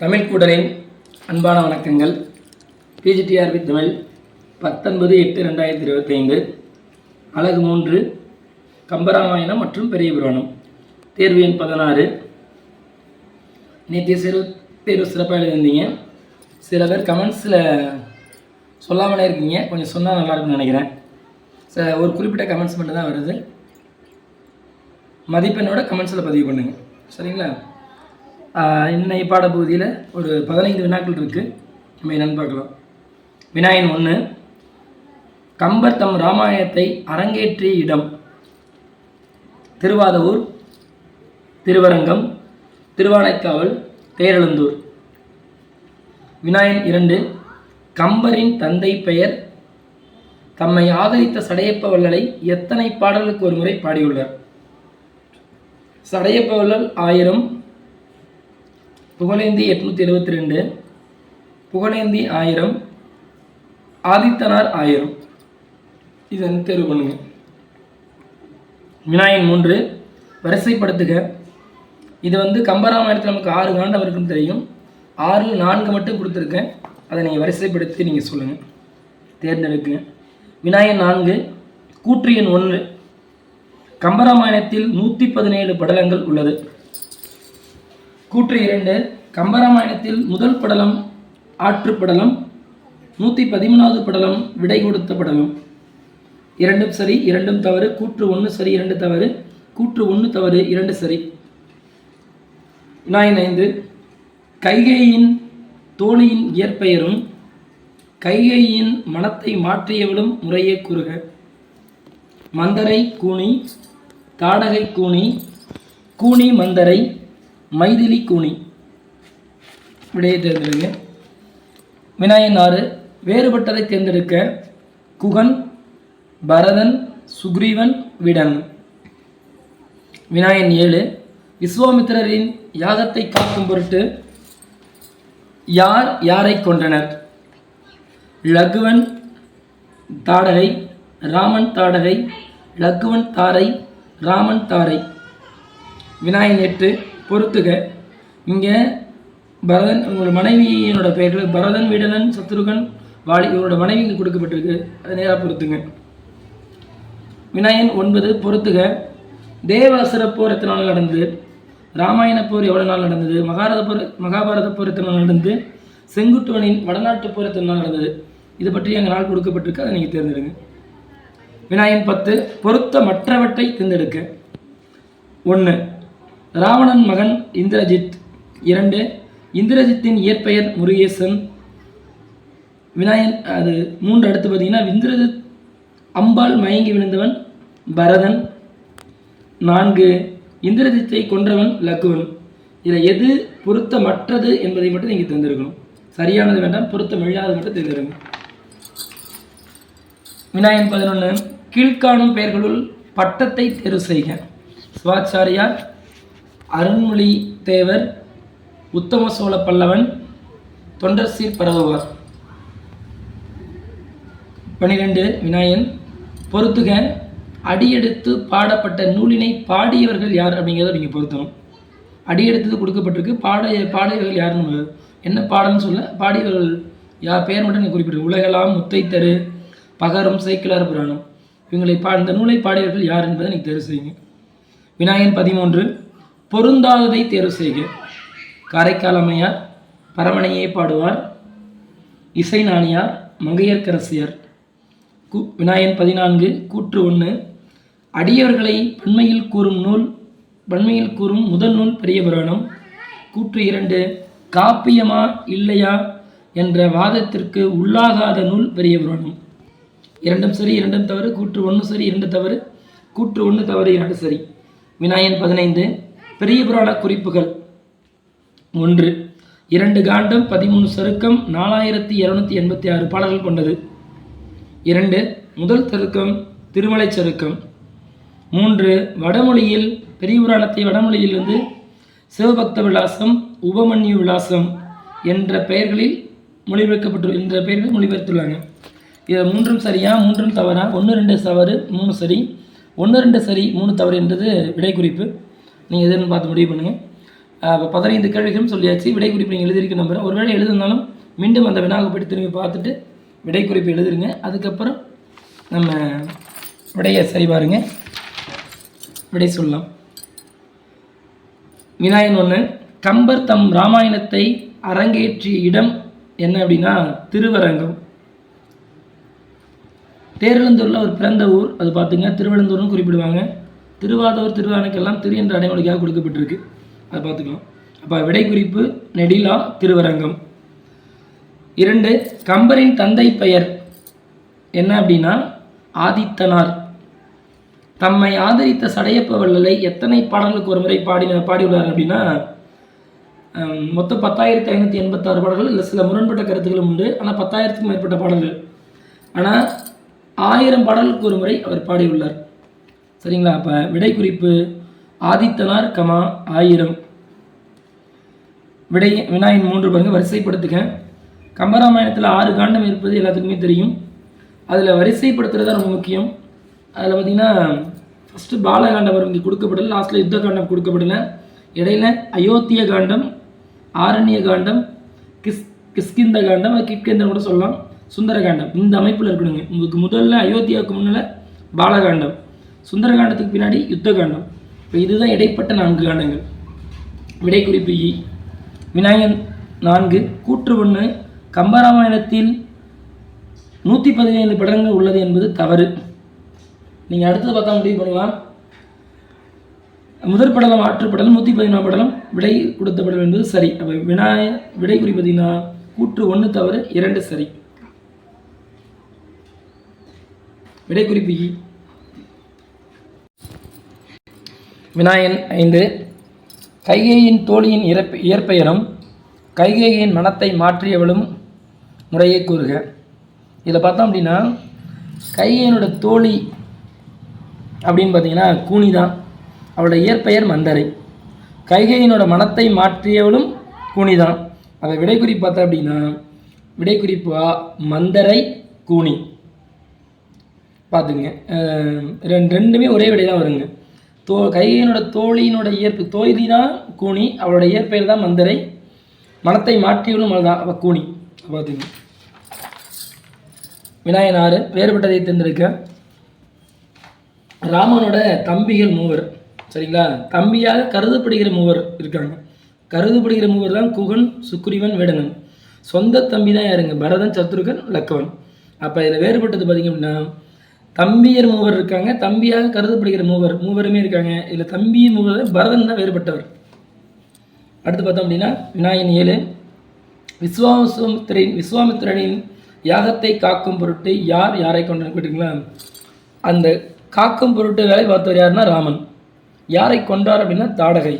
தமிழ் கூடலின் அன்பான வணக்கங்கள். பிஜிடிஆர்பி தமிழ் பத்தொன்பது எட்டு ரெண்டாயிரத்தி இருபத்தி ஐந்து அழகு மூன்று கம்பராமாயணம் மற்றும் பெரிய புராணம். தேர்வு எண் பதினாறு. நேற்று சிறு தேர்வு சிறப்பாக எழுதியிருந்தீங்க. சில பேர் கமெண்ட்ஸில் சொல்லாமலே இருக்கீங்க. கொஞ்சம் சொன்னால் நல்லாயிருக்கும்னு நினைக்கிறேன். ச ஒரு குறிப்பிட்ட கமெண்ட்ஸ் மட்டும் தான் வருது. மதிப்பெண்ணோட கமெண்ட்ஸில் பதிவு பண்ணுங்கள் சரிங்களா? ஆஹ் இன்னைய பாடப்பகுதியில் ஒரு பதினைந்து வினாக்கள் இருக்குது நம்ம என்னென்னு பார்க்கலாம். வினாயன் ஒன்று கம்பர் தம் ராமாயணத்தை அரங்கேற்றிய இடம் திருவாதவூர் திருவரங்கம் திருவானைக்காவல் பேரளந்தூர் வினாயன் இரண்டு கம்பரின் தந்தை பெயர் தம்மை ஆதரித்த சடையப்ப வள்ளலை எத்தனை பாடலுக்கு ஒரு முறை பாடியுள்ளார்? சடையப்ப வள்ளல் ஆயிரம் புகழேந்தி எட்நூற்றி எழுபத்தி ரெண்டு புகழேந்தி ஆயிரம் ஆதித்தனார் ஆயிரம். இது வந்து தேர்வு பண்ணுங்க. வினாயன் மூன்று வரிசைப்படுத்துக. இது வந்து கம்பராமாயணத்தில் நமக்கு ஆறு காண்டம் இருக்குன்னு தெரியும். ஆறில் நான்கு மட்டும் கொடுத்துருக்கேன் அதை நீங்கள் வரிசைப்படுத்தி நீங்கள் சொல்லுங்கள் தேர்ந்தெடுக்குங்க. விநாயகன் நான்கு கூற்று எண் ஒன்று. கம்பராமாயணத்தில் நூற்றி பதினேழு படலங்கள் உள்ளது. கூற்று இரண்டு கம்பராமாயணத்தில் முதல் படலம் ஆற்று படலம் நூற்றி பதிமூணாவது படலம் விடை கொடுத்த படலம். இரண்டும் சரி இரண்டும் தவறு கூற்று ஒன்று சரி இரண்டு தவறு கூற்று ஒன்று தவறு இரண்டு சரி. வினாயன் ஐந்து கைகையின் தோழியின் இயற்பெயரும் கைகையின் மனத்தை மாற்றியவளும் முறையே கூறுக. மந்தரை கூனி தாடகை கூனி கூனி மந்தரை மைதிலி கூனி. விடையை தேர்ந்தெடுங்க வினாயன் ஆறு வேறுபட்டதை தேர்ந்தெடுக்க குகன் பரதன் சுக்ரீவன் விடன். வினாயன் ஏழு விஸ்வாமித்திரரின் யாகத்தை காக்கும் பொருட்டு யார் யாரை கொன்றனர்? லகுவன் தாடகை ராமன் தாடகை லக்குவன் தாரை ராமன் தாரை. வினாயன் எட்டு பொறுத்துக. இங்கே பரதன் உங்களோட மனைவியினோட பெயர்கள் பரதன் வீடனன் சத்ருகன் வாலி இவரோட மனைவி இங்கே கொடுக்கப்பட்டிருக்கு. அதை நேராக பொறுத்துங்க. வினாயன் ஒன்பது பொறுத்துக. தேவாசுர போர் எத்தனை நாள் நடந்தது? ராமாயண போர் எவ்வளோ நாள் நடந்தது? மகாரத போர் மகாபாரத போர் எத்தனை நாள் நடந்தது? செங்குட்டுவனின் வடநாட்டு போர் எத்தனை நாள் நடந்தது? இது பற்றி எங்கள் நாள் கொடுக்கப்பட்டிருக்கு அதை நீங்கள் தேர்ந்தெடுங்க. வினாயன் பத்து பொருத்த மற்றவற்றை தேர்ந்தெடுக்க. ஒன்று ராவணன் மகன் இந்திரஜித் இரண்டு இந்திரஜித்தின் இயற்பெயர் முருகேசன். விநாயகன் அது மூன்று அடுத்து பார்த்தீங்கன்னா இந்திரஜித் அம்பாள் மயங்கி விழுந்தவன் பரதன். நான்கு இந்திரஜித்தை கொன்றவன் லக்குவன். இதில் எது பொருத்தமற்றது என்பதை மட்டும் நீங்கள் தந்திருக்கணும் சரியானது வேண்டாம் பொருத்தமில்லாதது மட்டும் தேர்ந்தெடுங்க விநாயகன் பதினொன்று கீழ்காணும் பெயர்களுள் பட்டத்தை தேர்வு செய்க. சிவாச்சாரியார் அருண்மொழி தேவர் உத்தம சோழ பல்லவன் தொண்டர் சீர் பரவுவார். பனிரெண்டு விநாயகன். பொறுத்துக அடியெடுத்து பாடப்பட்ட நூலினை பாடியவர்கள் யார் அப்படிங்கிறத நீங்கள் பொருத்தணும். அடியெடுத்தது கொடுக்கப்பட்டிருக்கு. பாட பாடியவர்கள் யாருன்னு என்ன பாடல்னு சொல்ல? பாடியவர்கள் யார்? பெயர் மட்டும் நீங்கள் குறிப்பிட்டு உலகெல்லாம் முத்தைத்தரு பகரம் சைக்கிளார் புராணம். இவங்களை பா இந்த நூலை பாடியவர்கள் யார் என்பதை நீங்கள் தெரிவு செய்யுங்க விநாயகன் பதிமூன்று. பொருந்தாததை தேர்வு செய்க. காரைக்கால் அம்மையார் பரமனையே பாடுவார். இசை நாணியார் மங்கையர்கரசியர் கூ விநாயகன் பதினான்கு கூற்று ஒன்று அடியவர்களை பன்மையில் கூறும் நூல் பன்மையில் கூறும் முதல் நூல் பெரிய புராணம். கூற்று இரண்டு காப்பியமா இல்லையா என்ற வாதத்திற்கு உள்ளாகாத நூல் பெரிய புராணம். இரண்டும் சரி இரண்டும் தவறு. கூற்று ஒன்று சரி இரண்டு தவறு. கூற்று ஒன்று தவறு இரண்டு சரி. விநாயகன் பதினைந்து பெரிய புராண குறிப்புகள். ஒன்று இரண்டு காண்டம் பதிமூணு சருக்கம் நாலாயிரத்தி இரநூத்தி எண்பத்தி ஆறு பாடல்கள் கொண்டது. இரண்டு முதல் சருக்கம் திருமலை சருக்கம். மூன்று வடமொழியில் பெரிய புராணத்தை வடமொழியிலிருந்து சிவபக்த விலாசம் உபமன்யு விலாசம் என்ற பெயர்களில் மொழிபெயர்க்கப்பட்டு என்ற பெயர்களில் மொழிபெயர்த்துள்ளாங்க. இது மூன்றும் சரியா மூன்றும் தவறா? ஒன்று ரெண்டு தவறு மூணு சரி. ஒன்று ரெண்டு சரி மூணு தவறு என்றது விடை குறிப்பு நீங்கள் எதுன்னு பார்த்து முடிவு பண்ணுங்கள் இப்போ பதினைந்து கேள்விகளும் சொல்லியாச்சு. விடை குறிப்பு நீங்கள் எழுதியிருக்க நம்புறேன் ஒருவேளை எழுதுனாலும் மீண்டும் அந்த வினாவை திரும்பி பார்த்துட்டு விடை குறிப்பு எழுதுருங்க. அதுக்கப்புறம் நம்ம விடையை சரி பாருங்க. விடை சொல்லலாம். வினாயன் ஒன்று கம்பர் தம் ராமாயணத்தை அரங்கேற்றிய இடம் என்ன அப்படின்னா திருவரங்கம். தேரெழுந்தூரில் அவர் பிறந்த ஊர் அது பார்த்துங்க. திருவெழுந்தூர்னு குறிப்பிடுவாங்க. திருவாதூர் திருவானைக்கெல்லாம் திரு என்ற அடைமொழிக்காக கொடுக்கப்பட்டிருக்கு. அதை பார்த்துக்கலாம். அப்போ விடை குறிப்பு நெடிலா திருவரங்கம். இரண்டு கம்பரின் தந்தை பெயர் என்ன அப்படின்னா? ஆதித்தனார். தம்மை ஆதரித்த சடையப்ப வள்ளலை எத்தனை பாடல்களுக்கு ஒரு முறை பாடின பாடியுள்ளார் அப்படின்னா மொத்தம் பத்தாயிரத்தி ஐநூற்றி எண்பத்தாறு பாடல்கள் இல்லை சில முரண்பட்ட கருத்துக்களும் உண்டு. ஆனால் பத்தாயிரத்துக்கும் மேற்பட்ட பாடல்கள். ஆனால் ஆயிரம் பாடலுக்கு ஒரு முறை அவர் பாடியுள்ளார். சரிங்களா? அப்போ விடை குறிப்பு ஆதித்தனார் கமா ஆயிரம். விடை வினாயின் மூன்று பாருங்க வரிசைப்படுத்துக. கம்பராமாயணத்தில் ஆறு காண்டம் இருப்பது எல்லாத்துக்குமே தெரியும். அதில் வரிசைப்படுத்துறது தான் ரொம்ப முக்கியம். அதில் பார்த்திங்கன்னா ஃபஸ்ட்டு பாலகாண்டம் இங்கே கொடுக்கப்படலை. லாஸ்ட்டில் யுத்த காண்டம் கொடுக்கப்படல. இடையில அயோத்திய காண்டம் ஆரண்ய காண்டம் கிஸ் கிஸ்கிந்த காண்டம் அது கூட சொல்லலாம். சுந்தர காண்டம் இந்த அமைப்பில் இருக்கணுங்க. உங்களுக்கு முதல்ல அயோத்தியாவுக்கு முன்னால் பாலகாண்டம். சுந்தர காண்டத்துக்கு பின்னாடி யுத்த காண்டம் இப்போ இதுதான் இடைப்பட்ட நான்கு காண்டங்கள். விடை குறிப்பு இ. விநாயகன் நான்கு கூற்று ஒன்று கம்பராமாயணத்தில் நூற்றி பதினேழு படங்கள் உள்ளது என்பது தவறு. நீங்கள் அடுத்தது பார்த்தா முடிவு பண்ணலாம். முதற் படலம் ஆற்றுப்படலம் நூற்றி பதினாறு படலம் விடை கொடுத்த படம் என்பது சரி. அப்போ விநாய விடை குறிப்பதினா கூற்று ஒன்று தவறு இரண்டு சரி. விடை குறிப்பு வினாயன் ஐந்து. கைகேயின் தோழியின் இறப்பு இயற்பெயரும் கைகேயின் மனத்தை மாற்றியவளும் முறையை கூறுக. இதில் பார்த்தோம் அப்படின்னா கைகேயனோட தோழி அப்படின்னு பார்த்தீங்கன்னா கூனி தான் அவளோட இயற்பெயர் மந்தரை. கைகையினோட மனத்தை மாற்றியவளும் கூனி தான் அதை விடைக்குறி பார்த்தா அப்படின்னா விடைக்குறிப்பா மந்தரை கூனி. பார்த்துங்க ரெண்டு ரெண்டுமே ஒரே விடை தான் வருங்க. தோ கையினோட தோழியினோட இயற்பு தோய்தினா தான் கூனி. அவளோட இயற்பெயர் தான் மந்தரை. மனத்தை மாற்றியவளும் அவள்தான். அவள் கூனி. பார்த்தீங்க விநாயகன் ஆறு வேறுபட்டதை தேர்ந்தெடுக்க ராமனோட தம்பிகள் மூவர். சரிங்களா? தம்பியாக கருதப்படுகிற மூவர் இருக்காங்க. கருதப்படுகிற மூவர் தான் குகன் சுக்ரீவன் வேடனன் சொந்த தம்பி தான் யாருங்க? பரதன் சத்ருகன் லக்கவன். அப்போ இதில் வேறுபட்டது பார்த்தீங்க அப்படின்னா தம்பியர் மூவர் இருக்காங்க. தம்பியாக கருதப்படுகிற மூவர் மூவருமே இருக்காங்க. இதில் தம்பி மூவர் பரதன் தான் வேறுபட்டவர். அடுத்து பார்த்தோம் அப்படின்னா விநாயகன் ஏழு. விஸ்வாமித்திரின் விஸ்வாமித்திரனின் யாகத்தை காக்கும் பொருட்டு யார் யாரை கொண்டு கேட்டிங்களா? அந்த காக்கும் பொருட்டு வேலை பார்த்தவர் யாருன்னா ராமன். யாரை கொண்டார் அப்படின்னா தாடகை.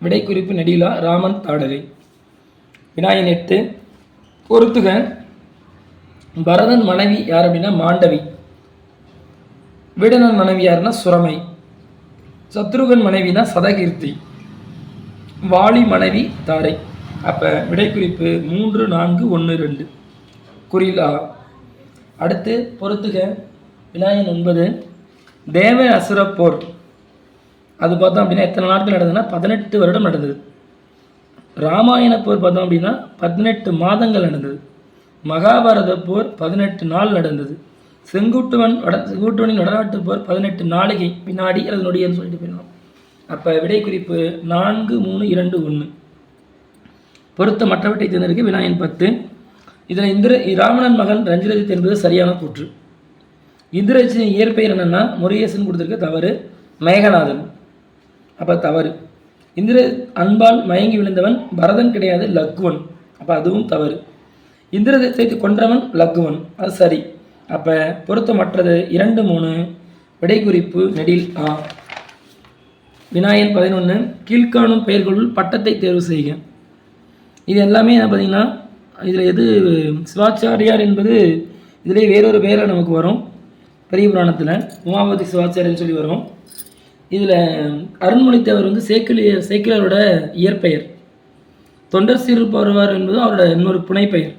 விடை குறிப்பு நெடிலா ராமன் தாடகை. விநாயகன் எட்டு. பொறுத்துக பரதன் மனைவி யார் அப்படின்னா மாண்டவி. விடனன் மனைவி யாருன்னா சுரமை. சத்ருகன் மனைவினா சதகீர்த்தி. வாலி மனைவி தாரை. அப்போ விடைக்குறிப்பு மூன்று நான்கு ஒன்று ரெண்டு. குறிலா அடுத்து பொறுத்துக. விநாயகன் ஒன்பது. தேவ அசுர போர். அது பார்த்தோம் அப்படின்னா எத்தனை நாட்கள் நடந்ததுன்னா பதினெட்டு வருடம் நடந்தது. ராமாயண போர் பார்த்தோம் அப்படின்னா பதினெட்டு மாதங்கள் நடந்தது. மகாபாரத போர் பதினெட்டு நாள் நடந்தது. செங்குட்டுவன் வட செங்குட்டுவனின் வடநாட்டு போர் பதினெட்டு நாளிகை பின்னாடி அல்லது நொடியன்னு சொல்லிட்டு போயிடலாம் அப்போ விடை குறிப்பு நான்கு மூணு இரண்டு ஒன்று பொருத்த மற்றவற்றை தேர்ந்தெடுக்க விநாயகன் பத்து. இதில் இந்திர ராமணன் மகன் ரஞ்சிரஜித் என்பது சரியான கூற்று. இந்திரஜித்தின் இயற்பெயர் என்னன்னா முருகேசன் கொடுத்துருக்க தவறு மேகநாதன். அப்போ தவறு. இந்திர அன்பால் மயங்கி விழுந்தவன் பரதன் கிடையாது லக்குவன். அப்போ அதுவும் தவறு. இந்திரஜித்தை கொன்றவன் லக்குவன். அது சரி. அப்போ பொருத்தமற்றது இரண்டு மூணு. விடை குறிப்பு நெடில் ஆ. விநாயகன் பதினொன்று கீழ்காணும் பெயர்களுள் பட்டத்தை தேர்வு செய்க. இது எல்லாமே என்ன பார்த்தீங்கன்னா இதில் எது சிவாச்சாரியார் என்பது இதிலே வேறொரு பெயரில் நமக்கு வரும். பெரிய புராணத்தில் உமாபதி சிவாச்சாரியன்னு சொல்லி வரும். இதில் அருண்மொழித்தேவர் வந்து சேக்கிலிய சேக்கிலரோட இயற்பெயர். தொண்டர் சீர் பருவார் என்பது அவரோட இன்னொரு புனைப்பெயர்.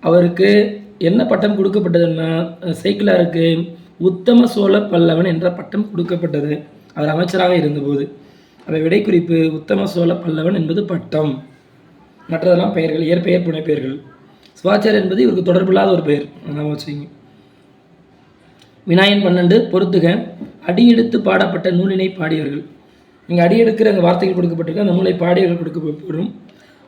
அவருக்கு என்ன பட்டம் கொடுக்கப்பட்டதுன்னா சைக்கிளாருக்கு உத்தம சோழ பல்லவன் என்ற பட்டம் கொடுக்கப்பட்டது. அவர் அமைச்சராக இருந்தபோது. அவை விடைக்குறிப்பு உத்தம சோழ பல்லவன் என்பது பட்டம். மற்றதெல்லாம் பெயர்கள் இயற்பெயர் புனைப்பெயர்கள் சுவாச்சார் என்பது இவருக்கு தொடர்பில்லாத ஒரு பெயர். நம்ம வச்சுக்கிங்க. விநாயகன் பன்னெண்டு பொறுத்துக. அடியெடுத்து பாடப்பட்ட நூலினை பாடியவர்கள். இங்கே அடியெடுக்கிற அந்த வார்த்தைகள் கொடுக்கப்பட்டிருக்கு அந்த நூலை பாடியவர்கள் கொடுக்கப்படும்.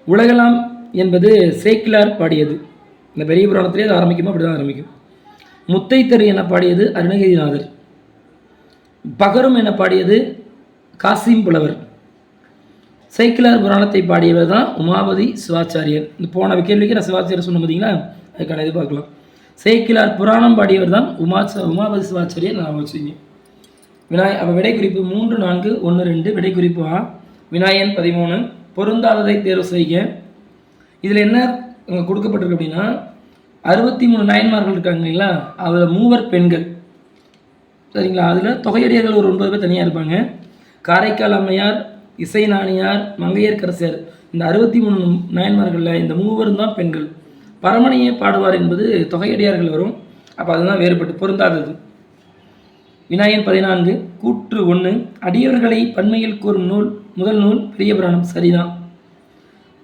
உலகலாம் என்பது சேக்கிலார் பாடியது. இந்த பெரிய புராணத்திலே அது ஆரம்பிக்குமோ அப்படி தான் ஆரம்பிக்கும். முத்தைத்தரு என பாடியது அருணகிரிநாதர். பகரும் என பாடியது காசிம் புலவர். சைக்கிளார் புராணத்தை பாடியவர் தான் உமாபதி சிவாச்சாரியர். இந்த போன கேள்விக்கு நான் சிவாச்சாரியர் சொன்ன பார்த்தீங்களா அதுக்கான இது பார்க்கலாம். சேக்கிலார் புராணம் பாடியவர் தான் உமா உமாபதி சிவாச்சாரியர் நான் வச்சுங்க விநாய அப்போ விடைக்குறிப்பு மூன்று நான்கு ஒன்று ரெண்டு விடைக்குறிப்பு ஆ விநாயகன் பதிமூணு பொருந்தாததை தேர்வு செய்க. இதில் என்ன இங்கே கொடுக்கப்பட்டிருக்கு அப்படின்னா அறுபத்தி மூணு நாயன்மார்கள் இருக்காங்க இல்லைங்களா? அதில் மூவர் பெண்கள். சரிங்களா? அதில் தொகையடியார்கள் ஒரு ஒன்பது பேர் தனியாக இருப்பாங்க. காரைக்கால் அம்மையார் இசை நாணியார் மங்கையர்கரசர். இந்த அறுபத்தி மூணு நாயன்மார்களில் இந்த மூவரும் தான் பெண்கள். பரமனையே பாடுவார் என்பது தொகையடியார்கள் வரும். அப்போ அதுதான் வேறுபட்டு பொருந்தாதது. விநாயகன் பதினான்கு கூற்று ஒன்று அடியவர்களை பன்மையில் கூறும் நூல் முதல் நூல் பெரிய புராணம் சரிதான்.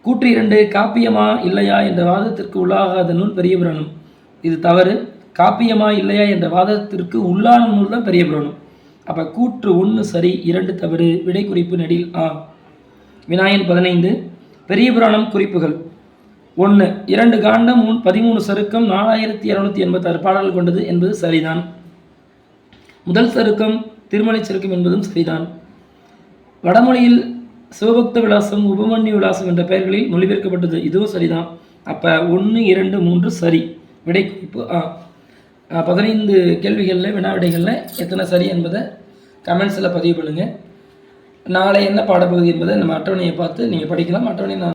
கூற்று இரண்டு காப்பியமா இல்லையா என்ற வாதத்திற்கு உள்ளாகாத நூல் பெரிய புராணம் இது தவறு. காப்பியமா இல்லையா என்ற வாதத்திற்கு உள்ளான நூல் தான் பெரிய புராணம் அப்போ கூற்று ஒன்று சரி இரண்டு தவறு விடை குறிப்பு நெடில் ஆ. விநாயகன் பதினைந்து பெரிய புராணம் குறிப்புகள். ஒன்று இரண்டு காண்டம் மூணு பதிமூணு சருக்கம் நாலாயிரத்தி இரநூத்தி எண்பத்தாறு பாடல்கள் கொண்டது என்பது சரிதான். முதல் சருக்கம் திருமலை சருக்கம் என்பதும் சரிதான். வடமொழியில் சிவபக்த விலாசம் உபமன்யு விலாசம் என்ற பெயர்களில் மொழிபெயர்க்கப்பட்டது. இதுவும் சரிதான். அப்போ ஒன்று இரண்டு மூன்று சரி. விடை குறிப்பு ஆ. ஆ, பதினைந்து கேள்விகளில் வினா விடைகளில் எத்தனை சரி என்பதை கமெண்ட்ஸில் பதிவு பண்ணுங்கள் நாளை என்ன பாடப்பகுதி என்பதை நம்ம அட்டவணையை பார்த்து நீங்கள் படிக்கலாம். அட்டவணை நான்